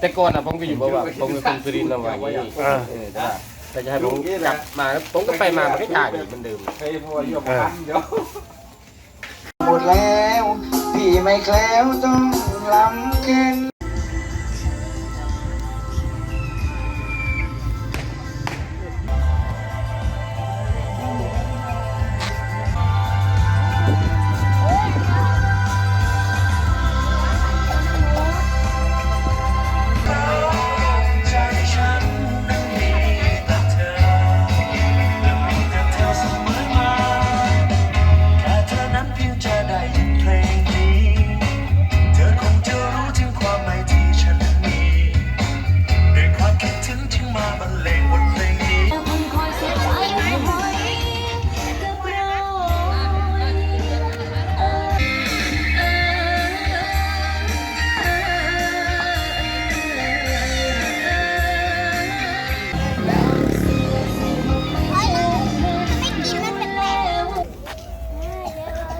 แต่ก่อนอะผมก็อยู่บอกว่าผมเป็นคนสุรินทร์นะว่าอย่างนี้อ่าเออแต่ว่าแต่จะให้ผมกลับมาผมก็ไปมามันก็จ่ายอยู่เหมือนเดิมเฮ้ยพวกยกพันเดี๋ยวหมดแล้ว พี่ไม่แคล้วต้องลำเค็น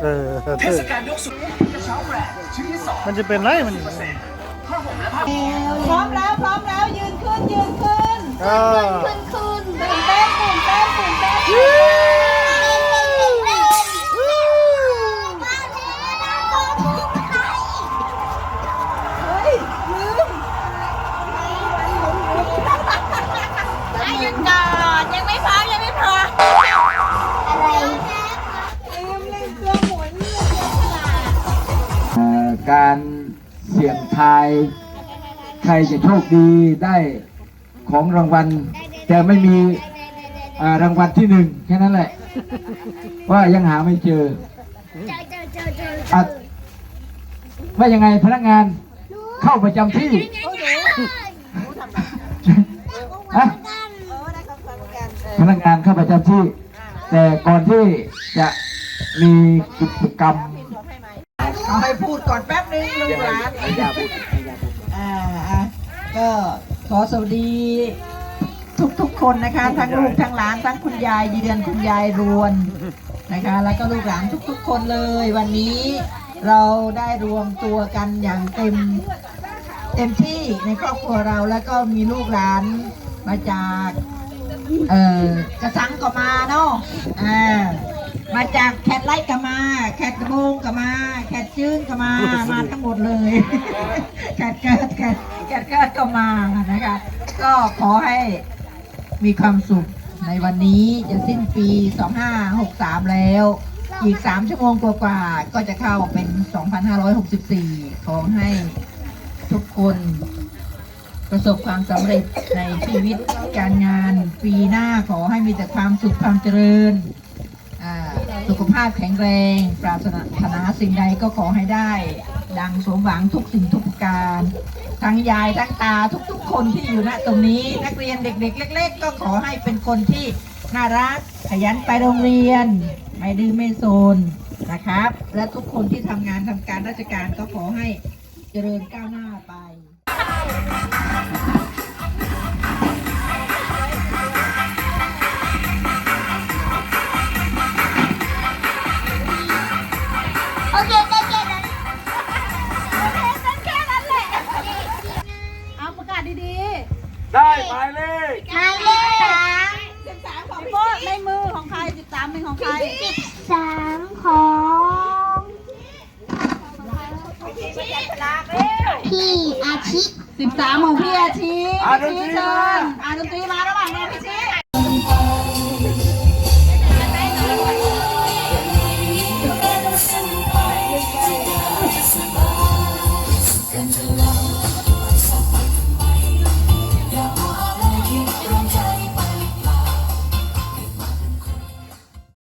เออมันจะเป็นไรมันพร้อมแล้วพร้อมแล้วยืนขึ้นยืนขึ้นอ่าขึ้นขึ้นตื่นเต้นตื่นเต้นตื่นเต้นเฮ้ยลืมหยุดก่อนยังไม่พร้อมยังไม่พร้อม การเสี่ยงทาย ใครจะโชคดีได้ของรางวัล แต่ไม่มีรางวัลที่หนึ่งแค่นั้นแหละ ว่ายังหาไม่เจอเจอเจอเจอเจออะว่ายังไงพนักงานเข้าประจำที่พนักงานเข้าประจำที่ แต่ก่อนที่จะมีกิจกรรม เอาให้พูดก่อนแป๊บนึงลูกหลานอ่าอะก็ขอสวัสดีทุกทุกๆคนนะคะ ทั้งลูกทั้งหลานทั้งคุณยายเยือนคุณยายรวนนะคะ แล้วก็ลูกหลานทุกๆคนเลย วันนี้เราได้รวมตัวกันอย่างเต็มเต็มที่ในครอบครัวเราแล้วก็มีลูกหลานมาจากเอ่อกระสังก็มาเนาะอ่ามาจากแคทไลท์ก็มา แคทกระโบงก็มาแคทจื้นก็มา มาทั้งหมดเลยแคทเกิดแคทแคทเกิดก็มานะคะ ก็ขอให้มีความสุขในวันนี้จะสิ้นปี 2563 แล้ว อีก 3 ชั่วโมงกว่าๆก็จะเข้าเป็น 2564 ขอให้ทุกคนประสบความสำเร็จในชีวิตการงาน ปีหน้าขอให้มีแต่ความสุขความเจริญอ่า สุขภาพแข็งแรง ปรารถนาสิ่งใดก็ขอให้ได้ ดังสมหวังทุกสิ่งทุกประการ ทั้งยายทั้งตาทุกๆ คนที่อยู่ณตรงนี้ นักเรียนเด็ก ๆ เล็ก ๆ ก็ขอให้เป็นคนที่น่ารักขยันไปโรงเรียน ไม่ดื้อไม่โซนนะครับ และทุกคนที่ทำงานทำการราชการก็ขอให้เจริญก้าวหน้าไป โอเคได้แค่นั้นแค่นั้นแหละเอาประกาศดีได้หมายเลขหมายเลขสามๆสิบสามของโป๊ะในมือของใครสิบสามเป็นของใครสิบสามของพี่อาชิ สิบสามของพี่อาชีพี่เชิญอ่านดนตรีมาระหว่างนี้พี่ชี